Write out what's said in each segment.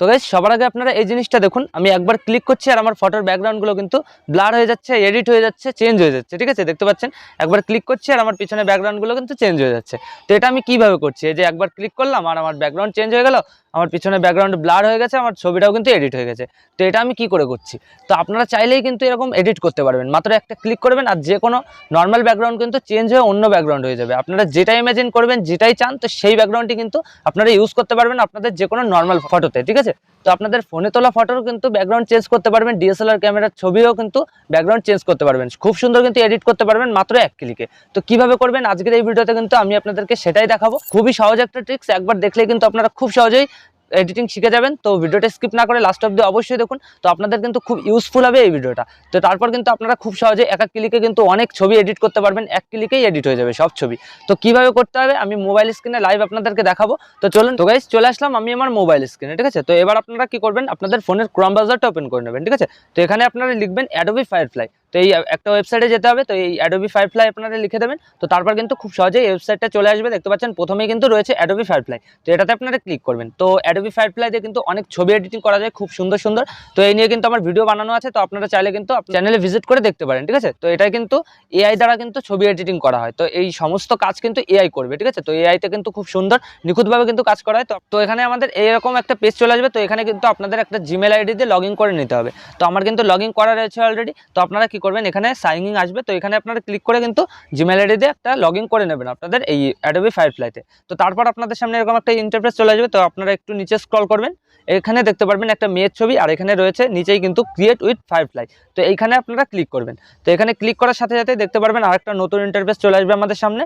তো গাইজ সবার আগে আপনারা এই জিনিসটা দেখুন। আমি একবার ক্লিক করছি আর আমার ফটোর ব্যাকগ্রাউন্ডগুলো কিন্তু ব্লার হয়ে যাচ্ছে এডিট হয়ে যাচ্ছে চেঞ্জ হয়ে যাচ্ছে, ঠিক আছে? দেখতে পাচ্ছেন? একবার ক্লিক করছি আর আমার পিছনে ব্যাকগ্রাউন্ডগুলো কিন্তু চেঞ্জ হয়ে যাচ্ছে। তো এটা আমি কীভাবে করছি? এই যে একবার ক্লিক করলাম আর আমার ব্যাকগ্রাউন্ড চেঞ্জ হয়ে গেল। আমার পিছনে ব্যাকগ্রাউন্ড ব্লার হয়ে গেছে, আমার ছবিটাও কিন্তু এডিট হয়ে গেছে। তো এটা আমি কি করে করছি? তো আপনারা চাইলেই কিন্তু এরকম এডিট করতে পারবেন। মাত্র একটা ক্লিক করবেন আর যে কোনো নর্মাল ব্যাকগ্রাউন্ড কিন্তু চেঞ্জ হয়ে অন্য ব্যাকগ্রাউন্ড হয়ে যাবে। আপনারা যেটা ইমেজিন করবেন, যেটাই চান, তো সেই ব্যাকগ্রাউন্ডটি কিন্তু আপনারা ইউজ করতে পারবেন আপনাদের যে কোনো নর্মাল ফটোতে ঠিক আছে? তো আপনাদের ফোনে তোলা ফটোর কিন্তু ব্যাকগ্রাউন্ড চেঞ্জ করতে পারবেন ডিএসএলআর ক্যামেরার ছবিও কিন্তু ব্যাকগ্রাউন্ড চেঞ্জ করতে পারবেন। খুব সুন্দর কিন্তু এডিট করতে পারবেন মাত্র এক ক্লিকে তো কীভাবে করবেন? আজকের এই ভিডিওতে কিন্তু আমি আপনাদেরকে সেটাই দেখাবো। খুবই সহজ একটা ট্রিক্স একবার দেখলে কিন্তু আপনারা খুব সহজেই এডিটিং শিখে যাবেন। তো ভিডিওটা স্কিপ না করে লাস্ট অব্দি অবশ্যই দেখুন। তো আপনাদের কিন্তু খুব ইউজফুল হবে এই ভিডিওটা। তো তারপর কিন্তু আপনারা খুব সহজে এক এক ক্লিকে কিন্তু অনেক ছবি এডিট করতে পারবেন। এক ক্লিকেই এডিট হয়ে যাবে সব ছবি। তো কীভাবে করতে হবে? আমি মোবাইল স্ক্রিনে লাইভ আপনাদেরকে দেখাবো। তো চলুন, তো গাইজ চলে আসলাম আমি আমার মোবাইল স্ক্রিনে ঠিক আছে? তো এবার আপনারা কি করবেন? আপনাদের ফোনের ক্রম ব্রাউজারটা ওপেন করে নেবেন, ঠিক আছে? তো এখানে আপনারা লিখবেন অ্যাডোবি ফায়ারফ্লাই তো এই একটা ওয়েবসাইটে যেতে হবে, তো এই অ্যাডোবি ফায়ারফ্লাই আপনারা লিখে দেবেন। তো তারপর কিন্তু খুব সহজেই ওয়েবসাইটটা চলে আসবে। দেখতে পাচ্ছেন, প্রথমেই কিন্তু রয়েছে অ্যাডোবি ফায়ারফ্লাই তো এটাতে আপনারা ক্লিক করবেন। তো অ্যাডোবি ফায়ারফ্লাইতে কিন্তু অনেক ছবি এডিটিং করা যায়, খুব সুন্দর সুন্দর। তো এই নিয়ে কিন্তু আমার ভিডিও বানানো আছে, তো আপনারা চাইলে কিন্তু চ্যানেলে ভিজিট করে দেখতে পারেন, ঠিক আছে? তো এটা কিন্তু এআই দ্বারা কিন্তু ছবি এডিটিং করা হয়। তো এই সমস্ত কাজ কিন্তু এআই করবে, ঠিক আছে? তো এআইতে কিন্তু খুব সুন্দর, নিখুঁতভাবে কিন্তু কাজ করা হয়। তো এখানে আমাদের এরকম একটা পেজ চলে আসবে। তো এখানে কিন্তু আপনাদের একটা জিমেল আইডি দিয়ে লগ করে নিতে হবে। তো আমার কিন্তু লগ করা রয়েছে অলরেডি তো আপনারা কি করবেন? এখানে সাইন ইন আসবে। তো এখানে আপনারা ক্লিক করে কিন্তু জিমেল আইডি দিয়ে একটা লগ করে নেবেন আপনাদের এই অ্যাডোবি ফায়ারফ্লাইতে তো। তারপর আপনাদের সামনে এরকম একটা ইন্টারফেস চলে আসবে। তো আপনারা একটু নিচে স্ক্রল করবেন। এখানে দেখতে পারবেন একটা মেয়ের ছবি আর এখানে রয়েছে নিচেই কিন্তু ক্রিয়েট উইথ ফায়ারফ্লাই তো এইখানে আপনারা ক্লিক করবেন। তো এখানে ক্লিক করার সাথে সাথে দেখতে পারবেন আরেকটা নতুন ইন্টারফেস চলে আসবে আমাদের সামনে।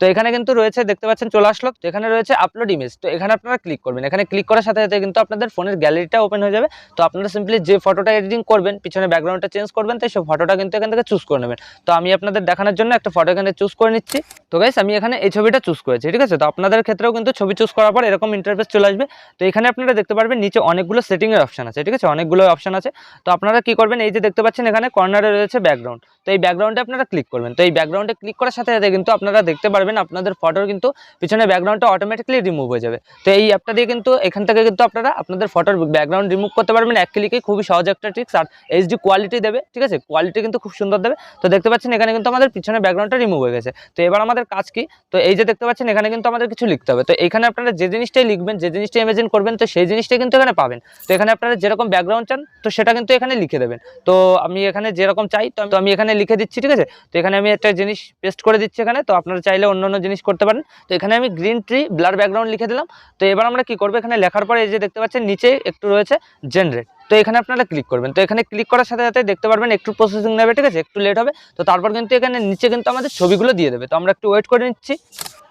তো এখানে কিন্তু রয়েছে, দেখতে পাচ্ছেন চলে আসলো, তো এখানে রয়েছে আপলোড ইমেজ তো এখানে আপনারা ক্লিক করবেন। এখানে ক্লিক করার সাথে সাথে কিন্তু আপনাদের ফোনের গ্যালারিটা ওপেন হয়ে যাবে। তো আপনারা সিম্পলি যে ফটোটা এডিটিং করবেন, পিছনে ব্যাকগ্রাউন্ডটা চেঞ্জ করবেন তো সেই ফটোটা কিন্তু এখান থেকে চুজ করে নেবেন। তো আমি আপনাদের দেখানোর জন্য একটা ফটো এখানে চুজ করে নিচ্ছি। তো গাইস আমি এখানে এই ছবিটা চুজ করেছি, ঠিক আছে? তো আপনাদের ক্ষেত্রেও কিন্তু ছবি চুজ করার পর এরকম ইন্টারফেস চলে আসবে। তো এখানে আপনারা দেখতে পারবেন, নিচে অনেকগুলো সেটিংয়ের অপশন আছে, ঠিক আছে? অনেকগুলো অপশন আছে। তো আপনারা কি করবেন, এই যে দেখতে পাচ্ছেন এখানে কর্নারে রয়েছে ব্যাকগ্রাউন্ড তো এই ব্যাকগ্রাউন্ডে আপনারা ক্লিক করবেন। তো এই ব্যাকগ্রাউন্ডে ক্লিক করার সাথে সাথে কিন্তু আপনারা দেখতে পারবেন আপনাদের ফটোর কিন্তু পিছনে ব্যাকগ্রাউন্ডটা অটোমেটিকলি রিমুভ হয়ে যাবে। তো এই অ্যাপটা দিয়ে কিন্তু এখান থেকে কিন্তু আপনারা আপনাদের ফটোর ব্যাকগ্রাউন্ড রিমুভ করতে পারবেন। এক ক্লিকেই খুবই সহজ একটা ট্রিক্স আর এইচডি কোয়ালিটি দেবে, ঠিক আছে? কোয়ালিটি কিন্তু খুব সুন্দর দেবে। তো দেখতে পাচ্ছেন এখানে কিন্তু আমাদের পিছনে ব্যাকগ্রাউন্ডটা রিমুভ হয়ে গেছে। তো এবার আমাদের কাজ কি? তো এই যে দেখতে পাচ্ছেন এখানে কিন্তু আমাদের কিছু লিখতে হবে। তো এখানে আপনারা যে জিনিসটাই লিখবেন, যে জিনিসটা ইমেজিন করবেন, তো সেই জিনিসটাই কিন্তু এখানে পাবেন। তো এখানে আপনারা যেরকম ব্যাকগ্রাউন্ড চান, তো সেটা কিন্তু এখানে লিখে দেবেন। তো আমি এখানে যেরকম চাই, তো আমি এখানে লিখে দিচ্ছি, ঠিক আছে? তো এখানে আমি একটা জিনিস পেস্ট করে দিচ্ছি এখানে। তো আপনারা চাইলে অন্য অন্য জিনিস করতে পারেন। তো এখানে আমি গ্রিন ট্রি ব্লার ব্যাকগ্রাউন্ড লিখে দিলাম। তো এবার আমরা কি করব? এখানে লেখার পরে এই যে দেখতে পাচ্ছেন, নিচে একটু রয়েছে জেনারেট তো এখানে আপনারা ক্লিক করবেন। তো এখানে ক্লিক করার সাথে সাথে দেখতে পারবেন, একটু প্রসেসিং নেবে, ঠিক আছে? একটু লেট হবে। তো তারপর কিন্তু এখানে নিচে কিন্তু আমাদের ছবিগুলো দিয়ে দেবে। তো আমরা একটু ওয়েট করে নিচ্ছি।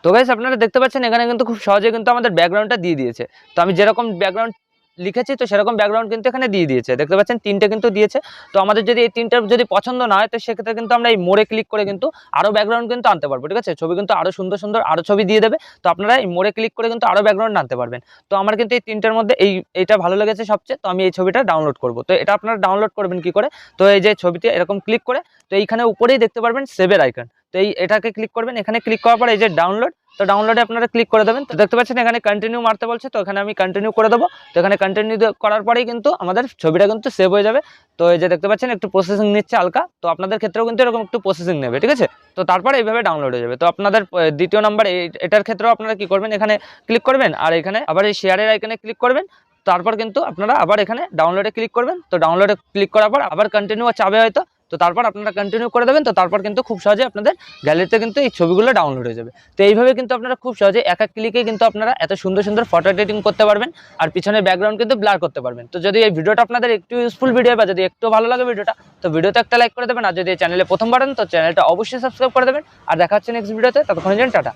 তো গাইস আপনারা দেখতে পাচ্ছেন, এখানে কিন্তু খুব সহজে কিন্তু আমাদের ব্যাকগ্রাউন্ডটা দিয়ে দিয়েছে। তো আমি যেরকম ব্যাকগ্রাউন্ড লিখেছি, তো সেরকম ব্যাকগ্রাউন্ড কিন্তু এখানে দিয়ে দিয়েছে। দেখতে পাচ্ছেন, তিনটে কিন্তু দিয়েছে। তো আমাদের যদি এই তিনটার যদি পছন্দ না হয়, তো সেক্ষেত্রে কিন্তু আমরা এই মোড়ে ক্লিক করে কিন্তু আরও ব্যাকগ্রাউন্ড কিন্তু আনতে পারব, ঠিক আছে? ছবি কিন্তু আরও সুন্দর সুন্দর আরও ছবি দিয়ে দেবে। তো আপনারা এই মোড়ে ক্লিক করে কিন্তু আরও ব্যাকগ্রাউন্ড আনতে পারবেন। তো আমার কিন্তু এই তিনটার মধ্যে এই, এইটা ভালো লেগেছে সবচেয়ে, তো আমি এই ছবিটা ডাউনলোড করব। তো এটা আপনারা ডাউনলোড করবেন কি করে? তো এই যে ছবিটি এরকম ক্লিক করে, তো এইখানে উপরেই দেখতে পারবেন সেভের আইকন তো এই এটাকে ক্লিক করবেন, এখানে ক্লিক করার পর এই যে ডাউনলোড তো ডাউনলোডে আপনারা ক্লিক করে দেবেন। তো দেখতে পাচ্ছেন এখানে কন্টিনিউ মারতে বলছে, তো এখানে আমি কন্টিনিউ করে দেবো। তো এখানে কন্টিনিউ করার পরেই কিন্তু আমাদের ছবিটা কিন্তু সেভ হয়ে যাবে। তো এই যে দেখতে পাচ্ছেন একটু প্রসেসিং নিচ্ছে হালকা। তো আপনাদের ক্ষেত্রেও কিন্তু এরকম একটু প্রসেসিং নেবে, ঠিক আছে? তো তারপরে এইভাবে ডাউনলোড হয়ে যাবে। তো আপনাদের দ্বিতীয় নাম্বার এটার ক্ষেত্রেও আপনারা কি করবেন? এখানে ক্লিক করবেন আর এখানে আবার এই শেয়ারের আইকনে ক্লিক করবেন। তারপর কিন্তু আপনারা আবার এখানে ডাউনলোডে ক্লিক করবেন। তো ডাউনলোডে ক্লিক করার পর আবার কন্টিনিউ চাবে হয়তো। তো তারপর আপনারা কন্টিনিউ করে দেবেন, তো তারপর কিন্তু খুব সহজে আপনাদের গ্যালারিতে কিন্তু এই ছবিগুলো ডাউনলোড হয়ে যাবে। তো এইভাবে কিন্তু আপনারা খুব সহজে এক এক ক্লিকে কিন্তু আপনারা এত সুন্দর সুন্দর ফটো এডিটিং করতে পারবেন আর পিছনের ব্যাকগ্রাউন্ড কিন্তু ব্লার করতে পারবেন। তো যদি এই ভিডিওটা আপনাদের একটু ইউজফুল ভিডিও বা যদি একটু ভালো লাগে ভিডিওটা, তো ভিডিওতে একটা লাইক করে দেবেন আর যদি এই চ্যানেলে প্রথমবার হন তো চ্যানেলটা অবশ্যই সাবস্ক্রাইব করে দেবেন। আর দেখা হচ্ছে নেক্সট ভিডিওতে ততক্ষণ টাটা।